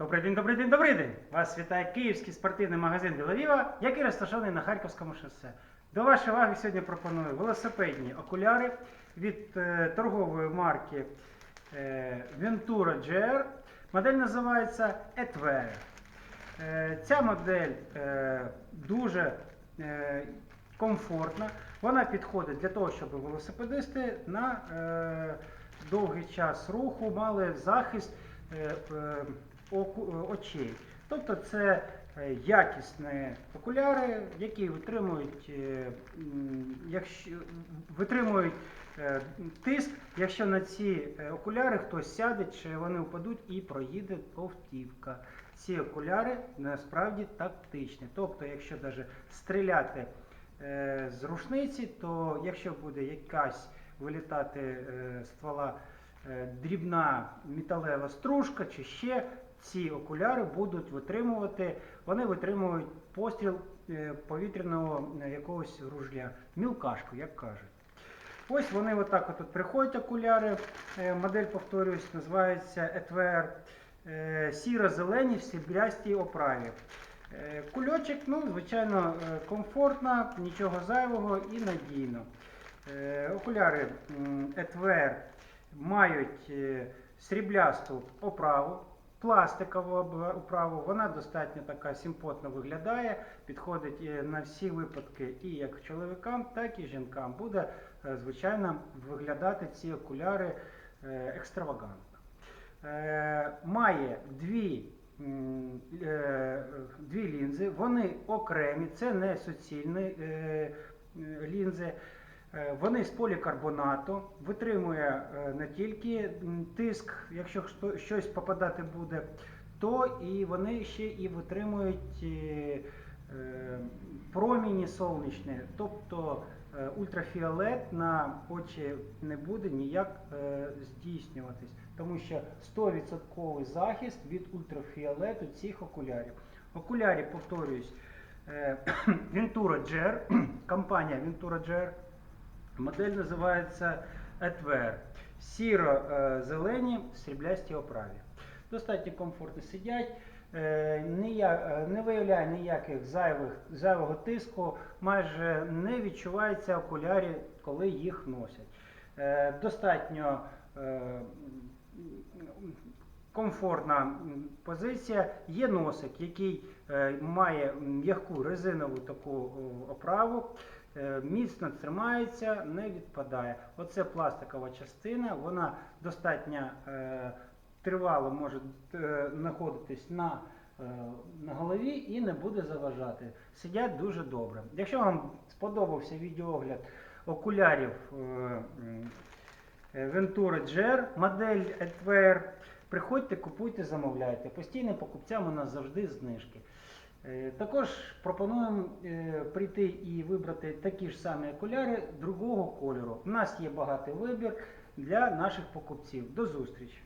Добрий день, добрий день, добрий день! Вас вітає київський спортивний магазин Біловіва, який розташований на Харківському шосе. До вашої уваги сьогодні пропоную велосипедні окуляри від е, торгової марки е, Ventura GR. Модель називається Etwer. Е, Ця модель дуже комфортна. Вона підходить для того, щоб велосипедисти на довгий час руху мали захист очей. Тобто це е, якісні окуляри, які витримують, е, якщо, витримують е, тиск, якщо на ці окуляри хтось сяде, чи вони впадуть і проїде повтівка. Ці окуляри насправді тактичні. Тобто, якщо навіть стріляти з рушниці, то якщо буде якась вилітати ствола дрібна металева стружка чи ще, ці окуляри будуть витримувати, вони витримують постріл е, повітряного е, якогось ружля, мілкашку, як кажуть. Ось вони отак от приходять окуляри. Е, Модель, повторюсь, називається Etwer. Е, Сіро-зелені в сріблястій оправі. Е, Кульочок, ну, звичайно, е, комфортно, нічого зайвого і надійно. Е, Окуляри Etwer мають е, сріблясту оправу, пластикову оправу. Вона достатньо така симпотно виглядає, підходить е, на всі випадки і як чоловікам, так і жінкам. Буде, е, звичайно, виглядати ці окуляри екстравагантно. Має дві, дві лінзи, вони окремі, це не суцільні лінзи. Е, Вони з полікарбонату, витримує е, не тільки тиск, якщо щось попадати буде, то і вони ще і витримують е, проміні сонячні, тобто ультрафіолет на очі не буде ніяк здійснюватись, тому що 100% захист від ультрафіолету цих окулярів. Окулярі, е, Ventura GR, компанія Ventura GR. Модель називається Етвер. Сіро-зелені в сріблястій оправі. Достатньо комфортно сидять, е, не виявляє ніяких зайвих, зайвого тиску, майже не відчувається окулярі, коли їх носять. Е, Достатньо е, комфортна позиція. Є носик, який е, має м'яку резинову таку оправу. Е, Міцно тримається, не відпадає. Оце пластикова частина, вона достатньо е, тривало може знаходитись на, на голові і не буде заважати. Сидять дуже добре. Якщо вам сподобався відеоогляд окулярів Ventura GR, модель Etwer, приходьте, купуйте, замовляйте. Постійним покупцям у нас завжди знижки. Е, Також пропонуємо е, прийти і вибрати такі ж самі окуляри другого кольору. У нас є багатий вибір для наших покупців. До зустрічі!